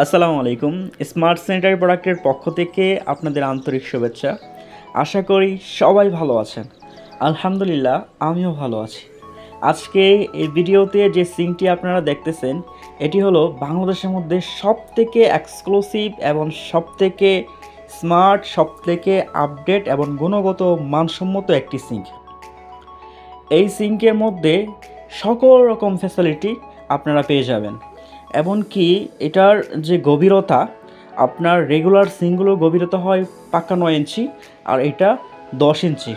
আসসালামু আলাইকুম। Smart sanitary প্রোডাক্টের পক্ষ থেকে আপনাদের আন্তরিক শুভেচ্ছা। আশা করি সবাই ভালো আছেন। আলহামদুলিল্লাহ, আমিও ভালো আছি। আজকে এই ভিডিওতে যে সিংটি আপনারা দেখতেছেন, এটি হলো বাংলাদেশের মধ্যে সবথেকে এক্সক্লুসিভ এবং সবথেকে স্মার্ট সব থেকে আপডেট এবং গুণগত মানসম্মত একটি সিঙ্ক। এই সিঙ্কের মধ্যে সকল রকম ফ্যাসিলিটি আপনারা পেয়ে যাবেন। এমনকি এটার যে গভীরতা, আপনার রেগুলার সিঙ্কগুলোর গভীরতা হয় পাক্কা নয় ইঞ্চি আর এটা দশ ইঞ্চি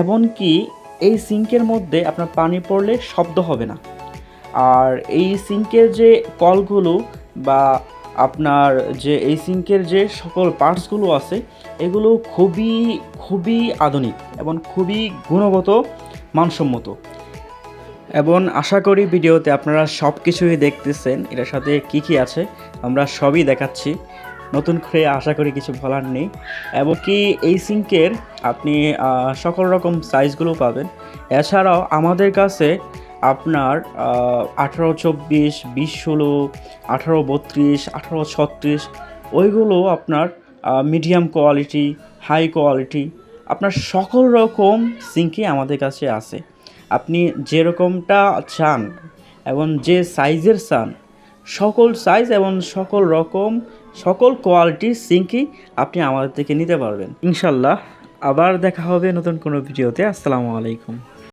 এমনকি এই সিঙ্কের মধ্যে আপনার পানি পড়লে শব্দ হবে না। আর এই সিঙ্কের যে কলগুলো বা আপনার যে এই সিঙ্কের যে সকল পার্টসগুলো আছে, এগুলো খুবই খুবই আধুনিক এবং খুবই গুণগত, মানসম্মত। এবং আশা করি ভিডিওতে আপনারা সব কিছুই দেখতেছেন। এটার সাথে কি কি আছে, আমরা সবই দেখাচ্ছি। নতুন করে আশা করি কিছু বলার নেই। এবং কি এই সিঙ্কের আপনি সকল রকম সাইজগুলো পাবেন। এছাড়াও আমাদের কাছে আপনার আঠারো চব্বিশ, বিশ ষোলো, আঠারো বত্রিশ, আঠারো ছত্রিশ, ওইগুলো আপনার মিডিয়াম কোয়ালিটি হাই কোয়ালিটি আপনার সকল রকম সিঙ্কই আমাদের কাছে আছে। আপনি যেরকমটা চান এবং যে সাইজের চান, সকল সাইজ এবং সকল রকম, সকল কোয়ালিটির সিঙ্কই আপনি আমাদের থেকে নিতে পারবেন। ইনশাল্লাহ আবার দেখা হবে নতুন কোনো ভিডিওতে। আসসালামু আলাইকুম।